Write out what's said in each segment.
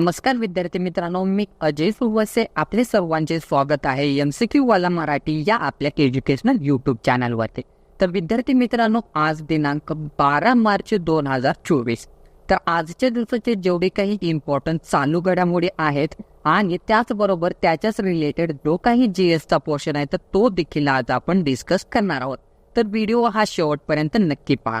नमस्कार विद्यार्थी मित्रांनो मी अजय सुवसे. आपले सर्वांचे स्वागत आहे एम सी क्यू वाला मराठी या आपल्या एज्युकेशनल युट्यूब चॅनलवरती तर विद्यार्थी मित्रांनो आज दिनांक बारा मार्च दोन हजार चोवीस. तर आजच्या दिवसाचे जेवढे काही इम्पॉर्टंट चालू घडामोडी आहेत आणि त्याचबरोबर त्याच्याच रिलेटेड जो काही जी एसचा पोर्शन आहे तर तो देखील आज आपण डिस्कस करणार आहोत. तर व्हिडिओ हा शेवटपर्यंत नक्की पहा.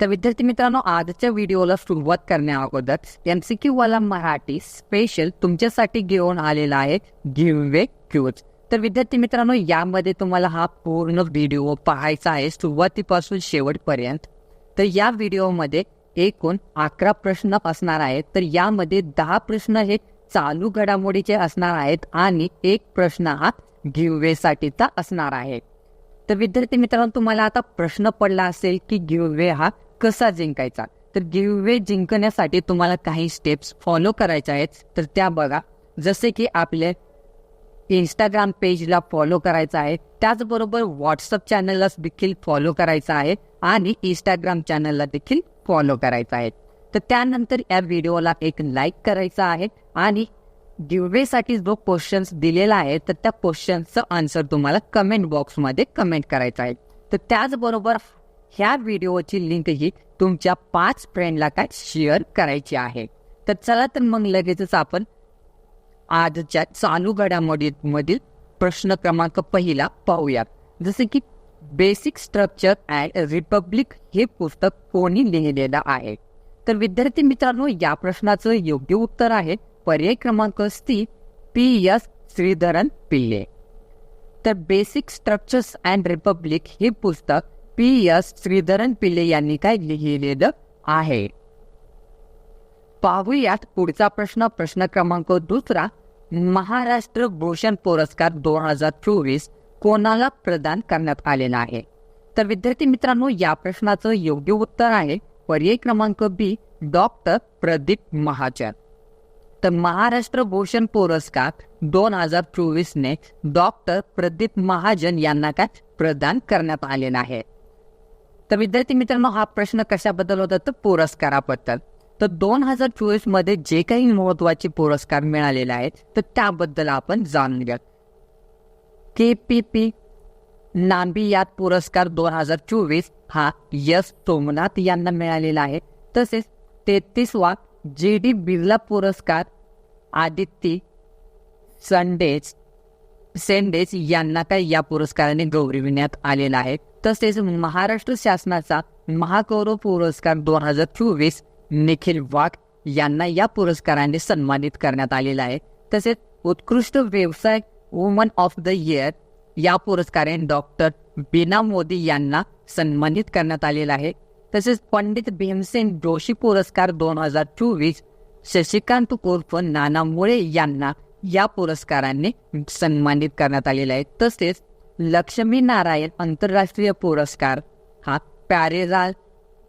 तर विद्यार्थी मित्रांनो आजच्या व्हिडिओला सुरुवात करण्या अगोदर एम सी क्यू वाला मराठी स्पेशल तुमच्यासाठी घेऊन आलेला आहे गिव्हवे क्यूज तर विद्यार्थी मित्रांनो यामध्ये तुम्हाला हा पूर्ण व्हिडिओ पाहायचा आहे सुरुवातीपासून शेवटपर्यंत. तर या व्हिडिओमध्ये एकूण अकरा प्रश्न असणार आहेत. तर यामध्ये दहा प्रश्न हे चालू घडामोडीचे असणार आहेत आणि एक प्रश्न हा गिव्हवेसाठीचा असणार आहे. तर विद्यार्थी मित्रांनो तुम्हाला आता प्रश्न पडला असेल की गिव्हवे हा कसा जिंकायचा? तर गिव्हवे जिंकण्यासाठी तुम्हाला काही स्टेप्स फॉलो करायच्या आहेत. तर त्या बघा. जसे की आपले इंस्टाग्राम पेजला फॉलो करायचं आहे. त्याचबरोबर व्हॉट्सअप चॅनलला देखील फॉलो करायचं आहे. आणि इंस्टाग्राम चॅनलला देखील फॉलो करायचं आहे. तर त्यानंतर या व्हिडिओला एक लाईक करायचा आहे. आणि गिव्हवेसाठी जो क्वेश्चन्स दिलेला आहे तर त्या क्वेश्चन्सचं आन्सर तुम्हाला कमेंट बॉक्समध्ये कमेंट करायचं आहे. तर त्याचबरोबर ह्या व्हिडिओची लिंकही तुमच्या पाच फ्रेंडला काय शेअर करायची आहे. तर चला तर मग लगेचच आपण आजच्या चालू घडामोडीमधील प्रश्न क्रमांक पहिला पाहूयात. जसे की बेसिक स्ट्रक्चर अँड रिपब्लिक हे पुस्तक कोणी लिहिलेलं आहे. तर विद्यार्थी मित्रांनो या प्रश्नाचं योग्य उत्तर आहे पर्याय क्रमांक सी पी एस श्रीधरन पिल्ले. तर बेसिक स्ट्रक्चर्स अँड रिपब्लिक हे पुस्तक पी एस श्रीधरन पिल्ले यांनी काय लिहिलेलं आहे? पाहूयात पुढचा प्रश्न. प्रश्न क्रमांक दुसरा महाराष्ट्र भूषण पुरस्कार दोन हजार चोवीस कोणाला प्रदान करण्यात आलेला आहे? तर विद्यार्थी मित्रांनो या प्रश्नाचं योग्य उत्तर आहे पर्याय क्रमांक बी डॉक्टर प्रदीप महाजन. तर महाराष्ट्र भूषण पुरस्कार दोन हजार चोवीसने डॉक्टर प्रदीप महाजन यांना काय प्रदान करण्यात आलेला आहे? तर विद्यार्थी मित्रांनो हा प्रश्न कशाबद्दल होता तर पुरस्काराबद्दल. तर दोन हजार चोवीसमध्ये जे काही महत्त्वाचे पुरस्कार मिळालेले आहेत तर त्याबद्दल आपण जाणून घ्या के पी पी नांबियात पुरस्कार दोन हजार चोवीस हा यश सोमनाथ यांना मिळालेला आहे. तसेच तेहतीसवा जे डी बिर्ला पुरस्कार आदित्य संडेज सेंडेज यांना काय या पुरस्काराने गौरविण्यात आलेला आहे? तसेच महाराष्ट्र शासनाचा महागौरव पुरस्कार दोन हजार चोवीस निखिल वाघ यांना या पुरस्काराने सन्मानित करण्यात आलेला आहे. तसेच उत्कृष्ट व्यवसाय वुमन ऑफ द इयर या पुरस्काराने डॉक्टर बीना मोदी यांना सन्मानित करण्यात आलेला आहे. तसेच पंडित भीमसेन जोशी पुरस्कार दोन हजार चोवीस शशिकांत उर्फ नाना मुळे यांना या पुरस्काराने सन्मानित करण्यात आलेला आहे. तसेच लक्ष्मी नारायण आंतरराष्ट्रीय पुरस्कार. हा प्यारेलाल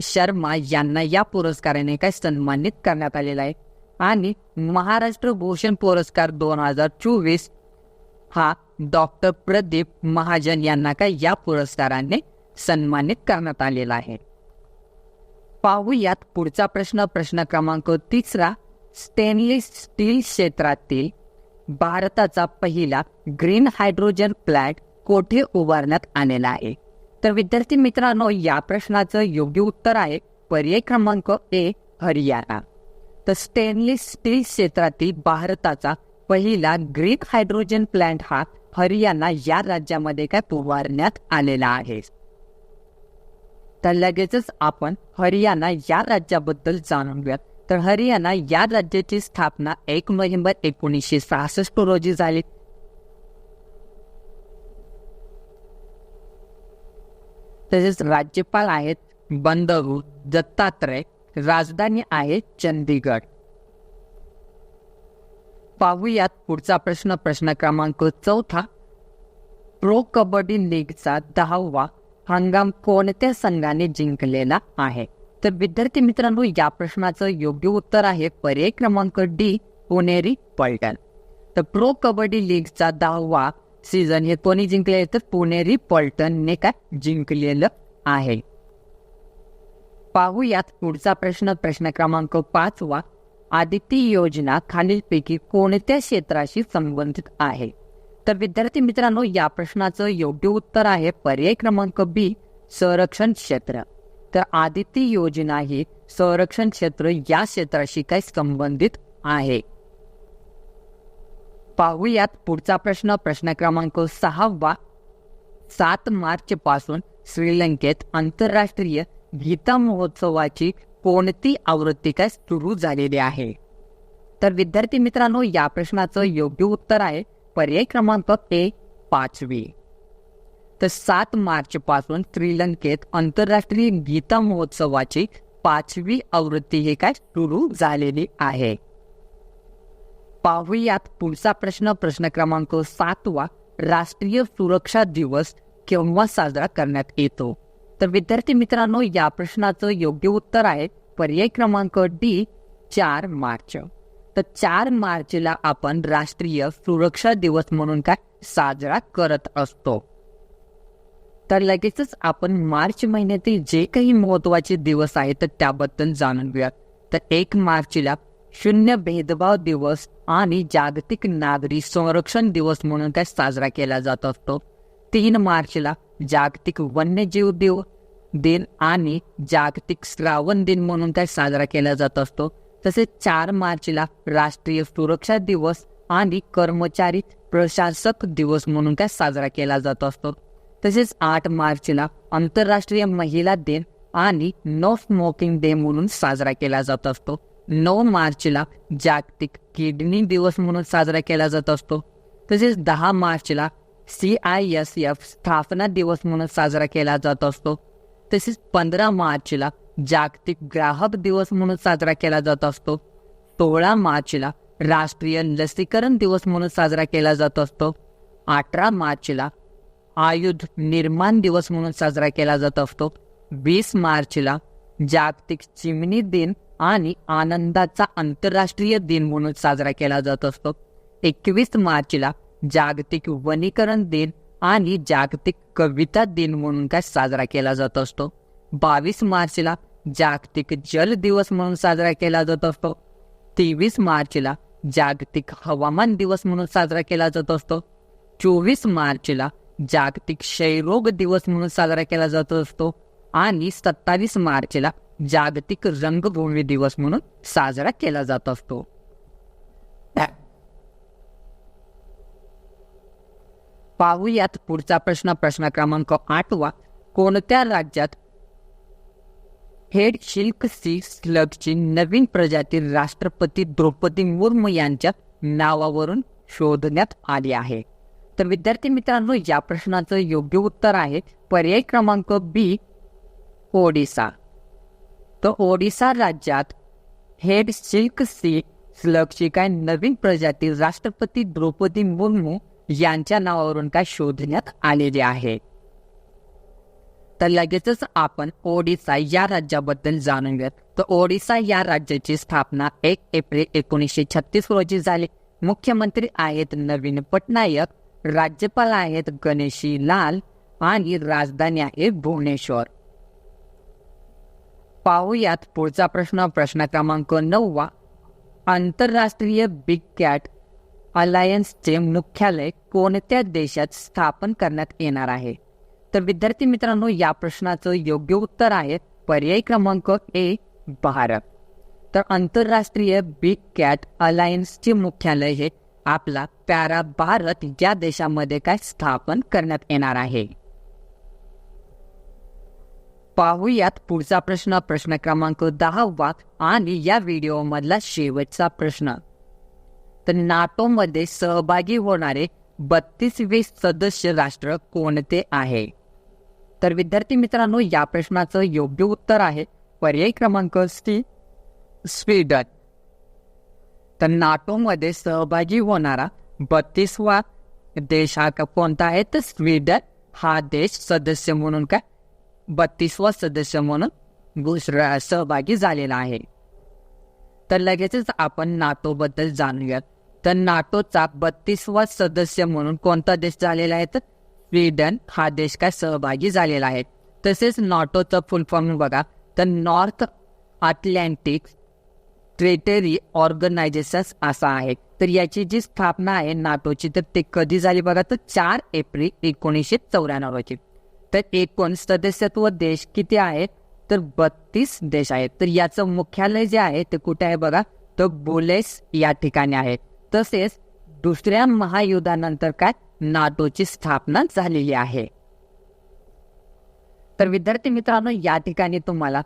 शर्मा यांना या पुरस्काराने काय सन्मानित करण्यात आलेला आहे? आणि महाराष्ट्र भूषण पुरस्कार दोन हजार चोवीस हा डॉक्टर प्रदीप महाजन यांना काय या पुरस्काराने सन्मानित करण्यात आलेला आहे? पाहूयात पुढचा प्रश्न. प्रश्न क्रमांक तिसरा. स्टेनलेस स्टील क्षेत्रातील भारताचा पहिला ग्रीन हायड्रोजन प्लॅट कोठे उभारण्यात आलेला आहे? तर विद्यार्थी मित्रांनो या प्रश्नाचं योग्य उत्तर आहे पर्याय क्रमांक ए हरियाणा. तर स्टेनलेस स्टील क्षेत्रातील भारताचा पहिला ग्रीन हायड्रोजन प्लांट हा हरियाणा या राज्यामध्ये काय उभारण्यात आलेला आहे? तर लगेचच आपण हरियाणा या राज्याबद्दल जाणून घेऊयात. तर हरियाणा या राज्याची स्थापना एक नोव्हेंबर एकोणीसशे सहासष्ट रोजी झाली. तसेच राज्यपाल आहेत बंदरू दत्तात्रय राजधानी आहे चंदीगड पाहूयात पुढचा प्रश्न प्रश्न क्रमांक चौथा. प्रो कबड्डी लीगचा दहावा हंगाम कोणत्या संघाने जिंकलेला आहे? तर विद्यार्थी मित्रांनो या प्रश्नाचं योग्य उत्तर आहे पर्याय क्रमांक डी पुणेरी पलटण. तर प्रो कबड्डी लीगचा दहावा सीझन हे कोणी जिंकले तर पुणेरी पॉल्टनने काय जिंकलेलं आहे. पाहूयात पुढचा प्रश्न. प्रश्न क्रमांक पाचवा. आदित्य योजना खालीलपैकी कोणत्या क्षेत्राशी संबंधित आहे? तर विद्यार्थी मित्रांनो या प्रश्नाचं योग्य उत्तर आहे पर्याय क्रमांक बी संरक्षण क्षेत्र. तर आदित्य योजना ही संरक्षण क्षेत्र या क्षेत्राशी काय संबंधित आहे? पाहूयात पुढचा प्रश्न. प्रश्न क्रमांक सहावा. सात मार्च पासून श्रीलंकेत आंतरराष्ट्रीय गीता महोत्सवाची कोणती आवृत्ती काय सुरू झालेली आहे? तर विद्यार्थी मित्रांनो या प्रश्नाचं योग्य उत्तर आहे पर्याय क्रमांक ए पाचवी. तर सात मार्च पासून श्रीलंकेत आंतरराष्ट्रीय गीता महोत्सवाची पाचवी आवृत्ती ही काय सुरू झालेली आहे? पाहूयात पुढचा प्रश्न प्रश्न क्रमांक सातवा. राष्ट्रीय सुरक्षा दिवस केव्हा साजरा करण्यात येतो? तर विद्यार्थी मित्रांनो या प्रश्नाचं योग्य उत्तर आहे पर्याय क्रमांक डी चार मार्च. तर चार मार्चला आपण राष्ट्रीय सुरक्षा दिवस म्हणून काय साजरा करत असतो. तर लगेचच आपण मार्च महिन्यातील जे काही महत्त्वाचे दिवस आहेत तर त्याबद्दल जाणून घेऊया तर एक मार्चला शून्य भेदभाव दिवस आणि जागतिक नागरी संरक्षण दिवस म्हणून काय साजरा केला जात असतो. तीन मार्चला जागतिक वन्यजीव दिव दिन आणि जागतिक श्रावण दिन म्हणून काय साजरा केला जात असतो. तसेच चार मार्चला राष्ट्रीय सुरक्षा दिवस आणि कर्मचारी प्रशासक दिवस म्हणून काय साजरा केला जात असतो. तसेच आठ मार्चला आंतरराष्ट्रीय महिला दिन आणि नो स्मोकिंग डे म्हणून साजरा केला जात असतो. नऊ मार्चला जागतिक किडनी दिवस म्हणून साजरा केला जात असतो. तसेच दहा मार्चला सी आय एस एफ स्थापना दिवस म्हणून साजरा केला जात असतो. तसेच पंधरा मार्चला जागतिक ग्राहक दिवस म्हणून साजरा केला जात असतो. सोळा मार्चला राष्ट्रीय लसीकरण दिवस म्हणून साजरा केला जात असतो. अठरा मार्चला आयुध निर्माण दिवस म्हणून साजरा केला जात असतो. वीस मार्चला जागतिक चिमणी दिन आणि आनंदाचा आंतरराष्ट्रीय दिन म्हणून साजरा केला जात असतो. एकवीस मार्चला जागतिक वनीकरण दिन आणि जागतिक कविता दिन म्हणून काय साजरा केला जात असतो. बावीस मार्चला जागतिक जल दिवस म्हणून साजरा केला जात असतो. तेवीस मार्चला जागतिक हवामान दिवस म्हणून साजरा केला जात असतो. चोवीस मार्चला जागतिक क्षयरोग दिवस म्हणून साजरा केला जात असतो. आणि सत्तावीस मार्चला जागतिक रंगभूमी दिवस म्हणून साजरा केला जात असतो. पाहूयात पुढचा प्रश्न प्रश्न क्रमांक आठवा कोणत्या राज्यात हेड शिल्क सी स्लगची नवीन प्रजाती राष्ट्रपती द्रौपदी मुर्मू यांच्या नावावरून शोधण्यात आली आहे? तर विद्यार्थी मित्रांनो या प्रश्नाचं योग्य उत्तर आहे पर्याय क्रमांक बी ओडिसा. तर ओडिसा राज्यात. हेड सिल्क सी स्लगची काय नवीन प्रजाती राष्ट्रपती द्रौपदी मुर्मू यांच्या नावावरून काय शोधण्यात आलेली आहे. तर लगेचच आपण ओडिसा या राज्याबद्दल जाणून घेत तर ओडिसा या राज्याची स्थापना एक एप्रिल एकोणीसशे छत्तीस रोजी झाली. मुख्यमंत्री आहेत नवीन पटनायक राज्यपाल आहेत गणेशी लाल आणि राजधानी आहे भुवनेश्वर. पाहूयात पुढचा प्रश्न. प्रश्न क्रमांक नववा. आंतरराष्ट्रीय बिग कॅट अलायन्सचे मुख्यालय कोणत्या देशात स्थापन करण्यात येणार आहे? तर विद्यार्थी मित्रांनो या प्रश्नाचं योग्य उत्तर आहे पर्याय क्रमांक ए भारत. तर आंतरराष्ट्रीय बिग कॅट अलायन्सचे मुख्यालय हे आपला प्यारा भारत या देशामध्ये काय स्थापन करण्यात येणार आहे? पाहूयात पुढचा प्रश्न प्रश्न क्रमांक दहावा आणि या व्हिडिओ मधला शेवटचा प्रश्न. तर नाटोमध्ये सहभागी होणारे बत्तीसवे सदस्य राष्ट्र कोणते आहे? तर विद्यार्थी मित्रांनो या प्रश्नाचं योग्य उत्तर आहे पर्याय क्रमांक सी स्वीडन. तर नाटोमध्ये सहभागी होणारा बत्तीसवा देश हा का कोणता आहे? तर स्वीडन हा देश सदस्य म्हणून काय? बत्तीसवा सदस्य म्हणून घोषणा सहभागी झालेला आहे. तर लगेचच आपण नाटो बद्दल जाणूयात. तर नाटोचा बत्तीसवा सदस्य म्हणून कोणता देश झालेला आहे? तर स्वीडन हा देश काय सहभागी झालेला आहे. तसेच नाटोचं फुल फॉर्म बघा. तर नॉर्थ अटलांटिक ट्रेटरी ऑर्गनायझेशन असा आहे. तर याची जी स्थापना आहे नाटोची तर ते कधी झाली बघा? तर चार एप्रिल एकोणीसशे चौऱ्याण्णव रोजी. तर एकूण सदस्यत्व देश किती आहेत तर बत्तीस देश आहेत. तर याचं मुख्यालय जे आहे ते कुठे आहे बघा? तर बोलेस या ठिकाणी आहे. तसेच दुसऱ्या महायुद्धानंतर काय? नाटोची स्थापना झालेली आहे. तर विद्यार्थी मित्रांनो या ठिकाणी तुम्हाला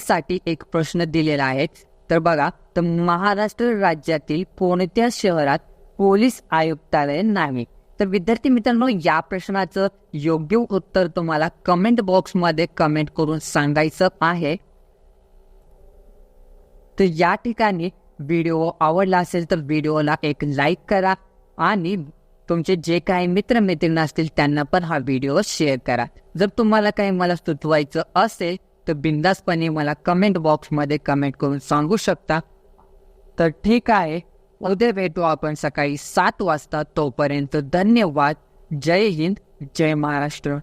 साठी एक प्रश्न दिलेला आहे. तर बघा तर महाराष्ट्र राज्यातील कोणत्या शहरात पोलीस आयुक्तालय नाही? तर विद्यार्थी मित्रांनो या प्रश्नाचं योग्य उत्तर तुम्हाला कमेंट बॉक्समध्ये कमेंट करून सांगायचं आहे. तर या ठिकाणी व्हिडिओ आवडला असेल तर व्हिडिओला एक लाईक करा आणि तुमचे जे काही मित्रमैत्रिणी असतील त्यांना पण हा व्हिडिओ शेअर करा. जर तुम्हाला काही मला सुचवायचं असेल तर बिंदासपणे मला कमेंट बॉक्समध्ये कमेंट करून सांगू शकता. तर ठीक आहे. उद्या भेटू आपण सकाळी सात वाजता तोपर्यंत धन्यवाद. जय हिंद जय महाराष्ट्र.